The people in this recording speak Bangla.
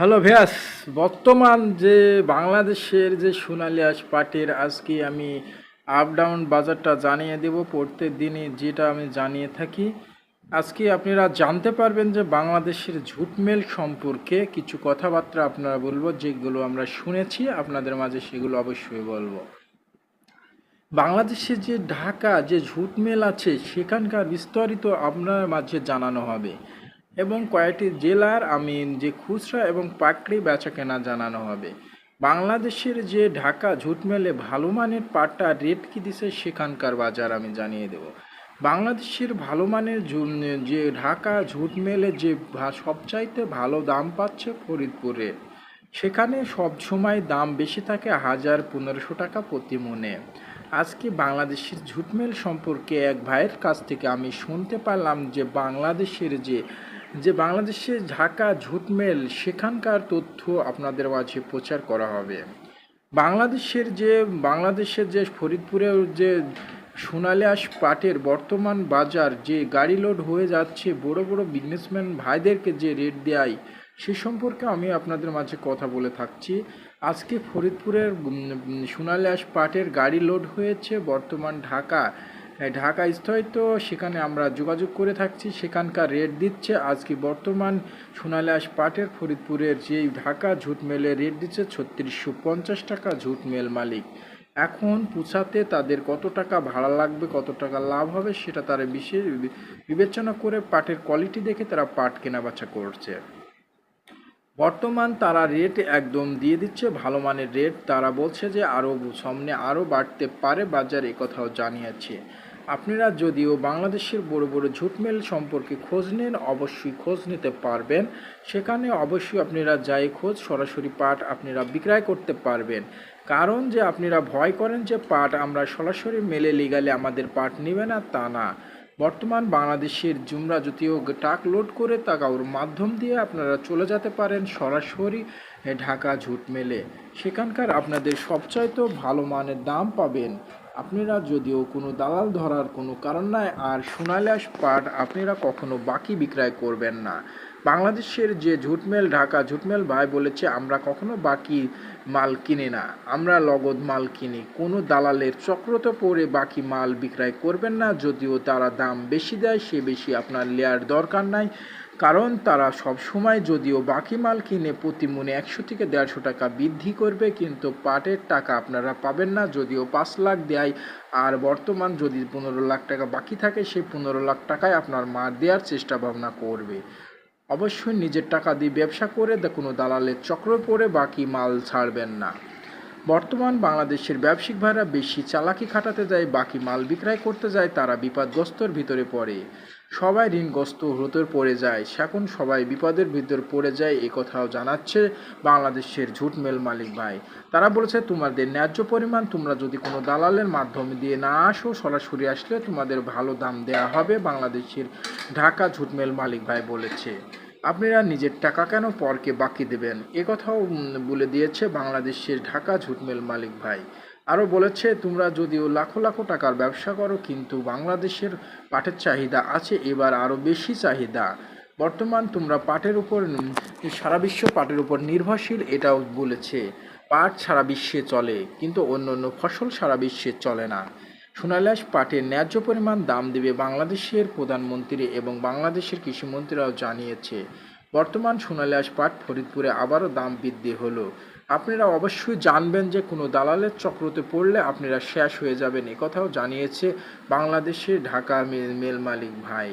হ্যালো ভ্যাস, বর্তমান যে বাংলাদেশের যে সোনালী আঁশ পাটের আজকে আমি আপ ডাউন বাজারটা জানিয়ে দেব প্রত্যেক দিনই যেটা আমি জানিয়ে থাকি। আজকে আপনারা জানতে পারবেন যে বাংলাদেশের ঝুটমেল সম্পর্কে কিছু কথাবার্তা আপনারা বলব, যেগুলো আমরা শুনেছি, আপনাদের মাঝে সেগুলো অবশ্যই বলব। বাংলাদেশে যে ঢাকা, যে ঝুটমেল আছে, সেখানকার বিস্তারিত আপনার মাঝে জানানো হবে। এবং কয়েকটি জেলার আমি যে খুচরা এবং পাকড়ি বেচা কেনা জানানো হবে। বাংলাদেশের যে ঢাকা ঝুট মেলে ভালো মানের পাটটা রেট কি দিছে সেখানকার বাজার আমি জানিয়ে দেব। বাংলাদেশের ভালো মানের যে ঢাকা ঝুট মেলে যে সবচাইতে ভালো দাম পাচ্ছে ফরিদপুরে সেখানে সব সময় দাম বেশি থাকে হাজার পনেরোশো টাকা প্রতি মনে। আজকে বাংলাদেশের ঝুটমেল সম্পর্কে এক ভাইয়ের কাছ থেকে আমি শুনতে পারলাম যে বাংলাদেশের যে যে বাংলাদেশে ঢাকা ঝুটমেল সেখানকার তথ্য আপনাদের মাঝে প্রচার করা হবে। বাংলাদেশের যে বাংলাদেশের যে ফরিদপুরের যে সোনালী আঁশ পাটের বর্তমান বাজার যে গাড়ি লোড হয়ে যাচ্ছে বড় বড় বিজনেসম্যান ভাইদেরকে যে রেট দেয় সে সম্পর্কে আমি আপনাদের মাঝে কথা বলে থাকছি। আজকে ফরিদপুরের উম, পাটের গাড়ি লোড হয়েছে বর্তমান ঢাকা। ঢাকা স্থিত সেখানে আমরা যোগাযোগ করে থাকছি। সেখানকার রেট দিচ্ছে। আজকে বর্তমান সোনালী আঁশ পাটের ফরিদপুরের যেই ঢাকা ঝুট মেলে রেট দিচ্ছে ছত্রিশশো পঞ্চাশ টাকা ঝুট মেল মালিক। এখন পুছাতে তাদের কত টাকা ভাড়া লাগবে, কত টাকা লাভ হবে সেটা তারা বিশেষ বিবেচনা করে পাটের কোয়ালিটি দেখে তারা পাট কেনাবেচা করছে। বর্তমান তারা রেট একদম দিয়ে দিচ্ছে, ভালো মানের রেট তারা বলছে যে আরও সামনে আরও বাড়তে পারে বাজার কথাও জানিয়েছে। আপনারা যদিও বাংলাদেশের বড় বড় ঝুটমেল সম্পর্কে খোঁজ নেন, অবশ্যই খোঁজ নিতে পারবেন। সেখানে অবশ্যই আপনারা যাই খোঁজ, সরাসরি পাট আপনারা বিক্রয় করতে পারবেন। কারণ যে আপনারা ভয় করেন যে পাট আমরা সরাসরি মেলে লিগালে আমাদের পাট নেবে না, তা না। বর্তমান বাংলাদেশের জুমরা যদিও ট্রাক লোড করে তা কারোর মাধ্যম দিয়ে আপনারা চলে যেতে পারেন সরাসরি ঢাকা ঝুট মেলে সেখানকার আপনাদের সবচাইতে ভালো মানের দাম পাবেন আপনারা যদিও কোনো দালাল ধরার কোনো কারণ নাই, আর সোনালিয়াস পাট আপনারা কখনো বাকি বিক্রয় করবেন না। বাংলাদেশের যে ঝুটমেল, ঢাকা ঝুটমেল ভাই বলেছে, আমরা কখনো বাকি মাল কিনি না। আমরা লগদ মাল কিনি। কোনো দালালের চক্রতে পরে বাকি মাল বিক্রয় করবেন না, যদিও তারা দাম বেশি দেয়, সে বেশি আপনার লেয়ার দরকার নাই। কারণ তারা সব সময় যদিও বাকি মাল কিনে প্রতি মনে একশো থেকে দেড়শো টাকা বৃদ্ধি করবে, কিন্তু পাটের টাকা আপনারা পাবেন না। যদিও পাঁচ লাখ দেয়, আর বর্তমান যদি পনেরো লাখ টাকা বাকি থাকে, সেই পনেরো লাখ টাকায় আপনার মা দেওয়ার চেষ্টা ভাবনা করবে। অবশ্যই নিজের টাকা দিয়ে ব্যবসা করে কোনো দালালের চক্র পড়ে বাকি মাল ছাড়বেন না। বর্তমান বাংলাদেশের ব্যবসায়িক ভাইরা বেশি চালাকি খাটাতে যায়, বাকি মাল বিক্রয় করতে যায়, তারা বিপদগ্রস্তর ভিতরে পড়ে। সবাই ঋণগ্রস্ত হতে পড়ে যায়। এখন সবাই বিপদের ভিতর পড়ে যায়, এ কথাও জানাচ্ছে বাংলাদেশের ঝুট মেল মালিক ভাই। তারা বলেছে, তোমাদের ন্যায্য পরিমাণ তোমরা যদি কোনো দালালের মাধ্যমে দিয়ে না আসো, সরাসরি আসলে তোমাদের ভালো দাম দেওয়া হবে, বাংলাদেশের ঢাকা ঝুটমেল মালিক ভাই বলেছে। আপনারা নিজের টাকা কেন পরকে বাকি দেবেন? এ কথাও বলে দিয়েছে বাংলাদেশের ঢাকা ঝুটমেল মালিক ভাই। আরও বলেছে, তোমরা যদিও লাখো লাখো টাকার ব্যবসা করো, কিন্তু বাংলাদেশের পাটের চাহিদা আছে, এবার আরও বেশি চাহিদা। বর্তমান তোমরা পাটের উপর সারা বিশ্ব পাটের উপর নির্ভরশীল এটাও বলেছে। পাট সারা বিশ্বে চলে, কিন্তু অন্য অন্য ফসল সারা বিশ্বে চলে না। সোনালিয়াস পাটের ন্যায্য পরিমাণ দাম দেবে বাংলাদেশের প্রধানমন্ত্রী এবং বাংলাদেশের কৃষিমন্ত্রীরাও জানিয়েছে। বর্তমান সোনালিয়াস পাট ফরিদপুরে আবারও দাম বৃদ্ধি হলো। আপনারা অবশ্যই জানবেন যে কোনো দালালের চক্রতে পড়লে আপনারা শেষ হয়ে যাবেন। কথাও জানিয়েছে বাংলাদেশের ঢাকা মেল মেল মালিক ভাই।